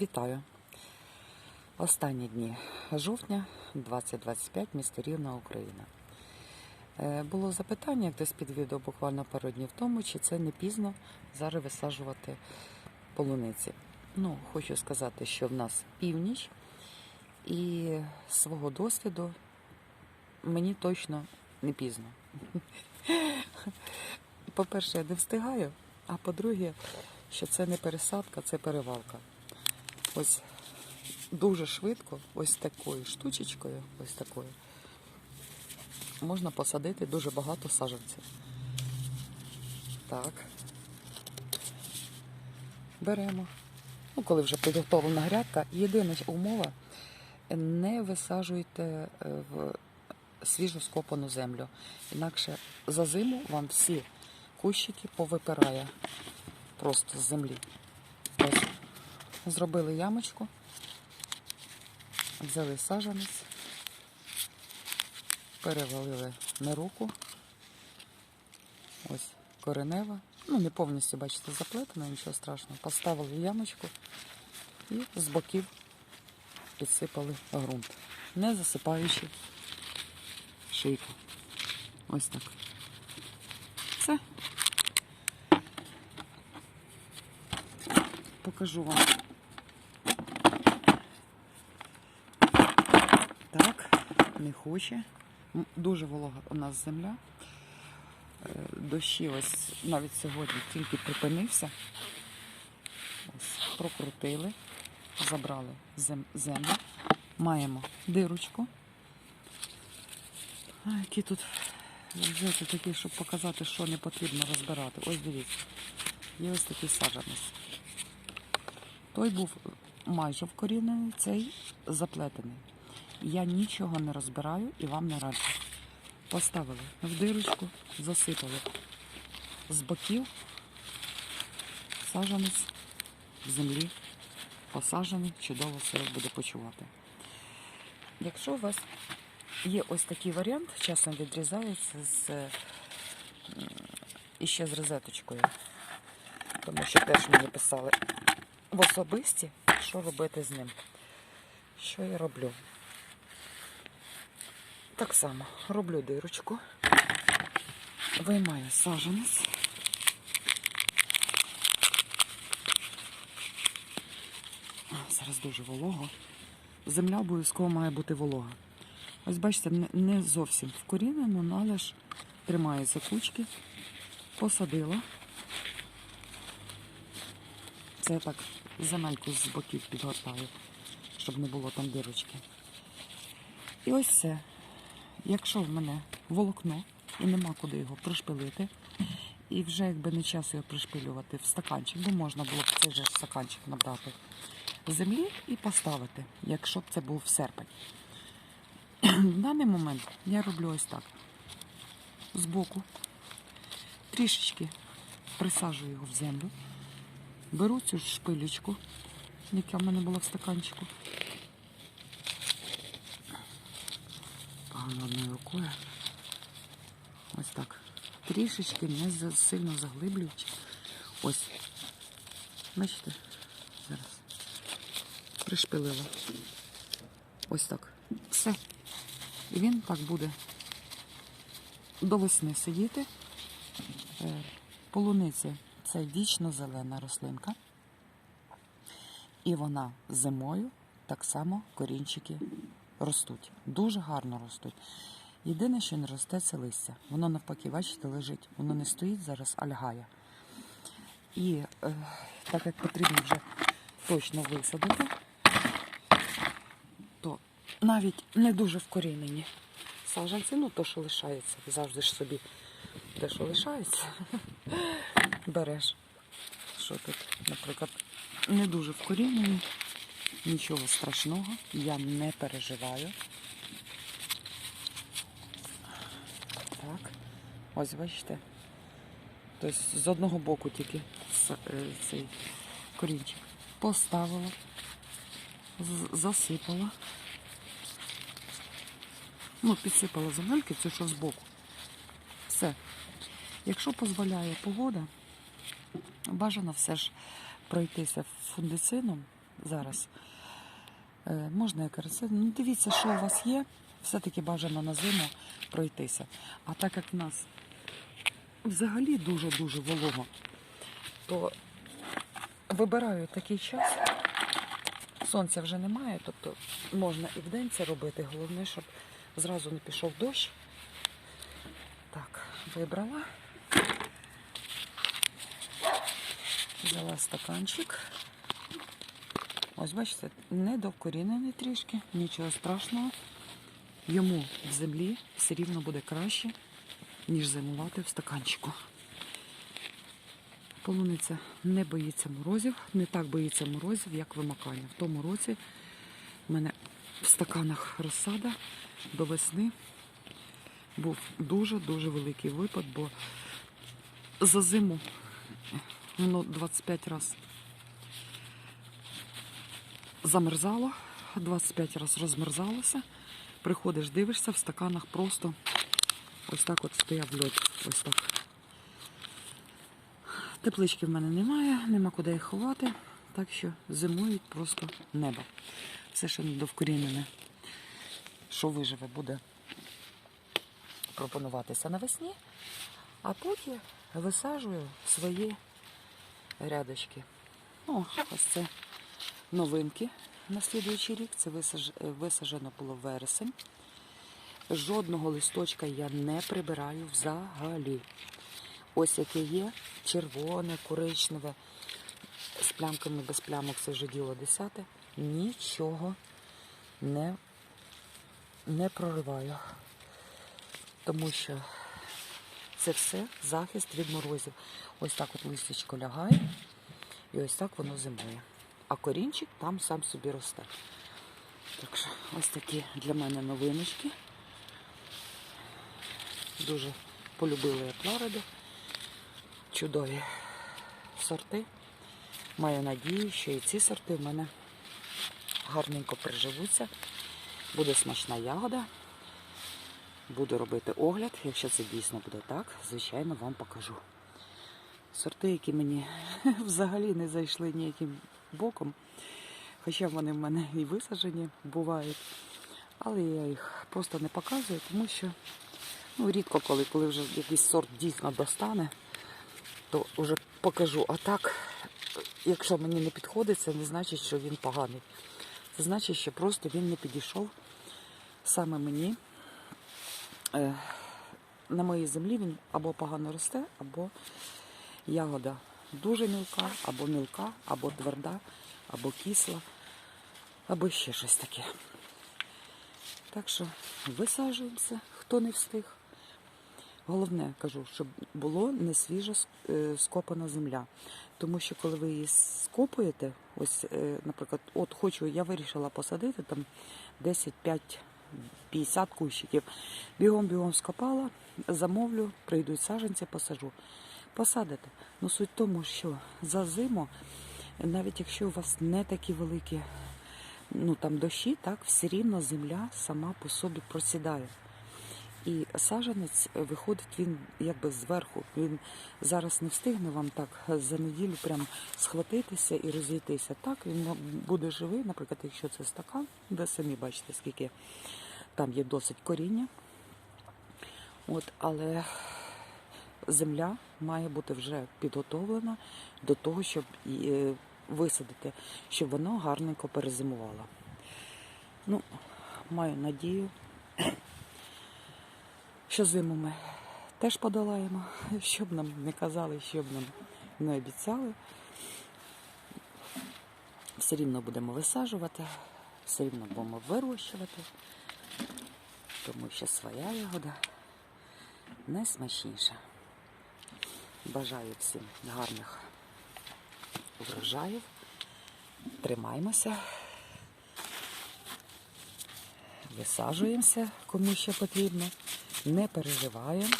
Вітаю! Останні дні жовтня 2025, місто Рівна, Україна. Е, Було запитання десь під відео буквально пару днів тому, чи це не пізно зараз висаджувати полуниці. Ну, хочу сказати, що в нас північ, і свого досвіду мені точно не пізно. По-перше, я не встигаю, а по-друге, що це не пересадка, це перевалка. Ось дуже швидко, ось такою штучечкою, ось такою, можна посадити дуже багато саджанців. Так. Беремо. Ну, коли вже підготовлена грядка, єдина умова не висаджуйте е, в свіжо скопану землю. Інакше за зиму вам всі кущики повипирає просто з землі. Зробили ямочку, взяли сажанець, перевалили на руку. Ось коренева. Ну, не повністю, бачите, заплетена, нічого страшного. Поставили ямочку і з боків підсипали ґрунт, не засипаючи шийку. Ось так. Все. Покажу вам. Так, не хоче. Дуже волога у нас земля. Е, Дощі ось навіть сьогодні тільки припинився. Ось, прокрутили, забрали зем- землю. Маємо дирочку. А, які тут взяти такі, щоб показати, що не потрібно розбирати. Ось дивіться. Є ось такий саджанець. Той був майже вкорінений, цей заплетений. Я нічого не розбираю і вам не раджу. Поставили в дирочку, засипали з боків, саджанець в землі, посаджений, чудово себе буде почувати. Якщо у вас є ось такий варіант, часом відрізається з е, іще з розеточкою, тому що теж мені писали в особисті, що робити з ним. Що я роблю? Так само роблю дирочку, виймаю саженець. Зараз дуже волого. Земля обов'язково має бути волога. Ось бачите, не- зовсім вкорінено, але ж тримаються кучки. Посадила. Це я так земельку з боків підгортаю, щоб не було там дирочки. І ось все. Якщо в мене волокно і нема куди його пришпилити, і вже якби не час його пришпилювати в стаканчик, бо можна було б цей же стаканчик набрати землі і поставити, якщо б це був серпень. В даний момент я роблю ось так. Збоку трішечки присаджую його в землю, беру цю шпилечку, яка в мене була в стаканчику. Погано одною рукою. Ось так. Трішечки не сильно заглиблюючи. Ось. Бачите? Зараз. Пришпилила. Ось так. Все. І він так буде до весни сидіти. Е, Полуниця це вічно зелена рослинка. І вона зимою так само корінчики ростуть. Дуже гарно ростуть. Єдине, що не росте, це листя. Воно навпаки, бачите, лежить. Воно не стоїть зараз, а лягає. І е, так як потрібно вже точно висадити, то навіть не дуже вкорінені саджанці, ну то, що лишається, завжди ж собі те, що лишається, береш. Що тут, наприклад, не дуже вкорінені, нічого страшного, я не переживаю. Так, ось бачите. Тобто з одного боку тільки е, цей корінчик поставила, засипала. Ну, підсипала земельки, це що збоку. Все. Якщо дозволяє погода, бажано все ж пройтися фундицином зараз. Е, можна як. Ну, дивіться, що у вас є. Все-таки бажано на зиму пройтися. А так як в нас взагалі дуже-дуже волого, то вибираю такий час. Сонця вже немає, тобто можна і вдень це робити. Головне, щоб зразу не пішов дощ. Так, вибрала. Взяла стаканчик. Ось бачите, не довкорінений трішки, нічого страшного. Йому в землі все рівно буде краще, ніж зимувати в стаканчику. Полуниця не боїться морозів, не так боїться морозів, як вимакання. В тому році в мене в стаканах розсада до весни був дуже-дуже великий випад, бо за зиму воно 25 разів замерзало, 25 разів розмерзалося. Приходиш, дивишся, в стаканах просто ось так от стояв льод. Ось так. Теплички в мене немає, нема куди їх ховати, так що зимують просто небо. Все, що недовкорінене, що виживе, буде пропонуватися навесні, а поки висаджую свої рядочки. Ну, ось це новинки на слідуючий рік. Це висаж... висаджено було вересень. Жодного листочка я не прибираю взагалі. Ось яке є, червоне, коричневе, з плямками без плямок, це вже діло десяте. Нічого не, не прориваю. Тому що це все захист від морозів. Ось так от листячко лягає, і ось так воно зимує. А корінчик там сам собі росте. Так що ось такі для мене новиночки. Дуже полюбила я плариди. Чудові сорти. Маю надію, що і ці сорти в мене гарненько приживуться. Буде смачна ягода. Буду робити огляд. Якщо це дійсно буде так, звичайно, вам покажу. Сорти, які мені взагалі не зайшли ніяким боком. Хоча вони в мене і висаджені бувають. Але я їх просто не показую, тому що ну, рідко коли, коли вже якийсь сорт дійсно достане, то вже покажу. А так, якщо мені не підходить, це не значить, що він поганий. Це значить, що просто він не підійшов саме мені. Е, На моїй землі він або погано росте, або ягода дуже мілка, або мілка, або тверда, або кисла, або ще щось таке. Так що висаджуємося, хто не встиг. Головне, кажу, щоб було не свіжа е, скопана земля. Тому що коли ви її скопуєте, ось, е, наприклад, от хочу, я вирішила посадити там 10, 5, 50 кущиків. Бігом-бігом скопала, замовлю, прийдуть саджанці, посажу. Посадите. Ну суть в тому, що за зиму, навіть якщо у вас не такі великі ну, там дощі, так, все рівно земля сама по собі просідає. І сажанець виходить він якби зверху. Він зараз не встигне вам так за неділю прям схватитися і розійтися. Так, він буде живий, наприклад, якщо це стакан, ви самі бачите, скільки там є досить коріння. От, але земля має бути вже підготовлена до того, щоб е, висадити, щоб воно гарненько перезимувало. Ну, маю надію, що зиму ми теж подолаємо, щоб нам не казали, щоб нам не обіцяли. Все рівно будемо висаджувати, все рівно будемо вирощувати, тому що своя ягода найсмачніша. Бажаю всім гарних врожаїв. Тримаймося, висаджуємося, кому ще потрібно, не переживаємо.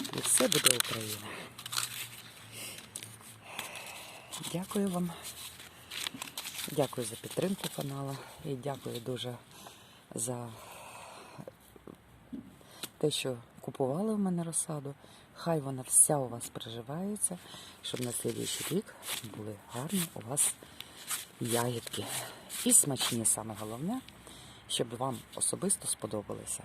І все буде Україна. Дякую вам. Дякую за підтримку каналу і дякую дуже за те, що купували в мене розсаду. Хай вона вся у вас приживається, щоб на слідуючий рік були гарні у вас ягідки. І смачні саме головне, щоб вам особисто сподобалися.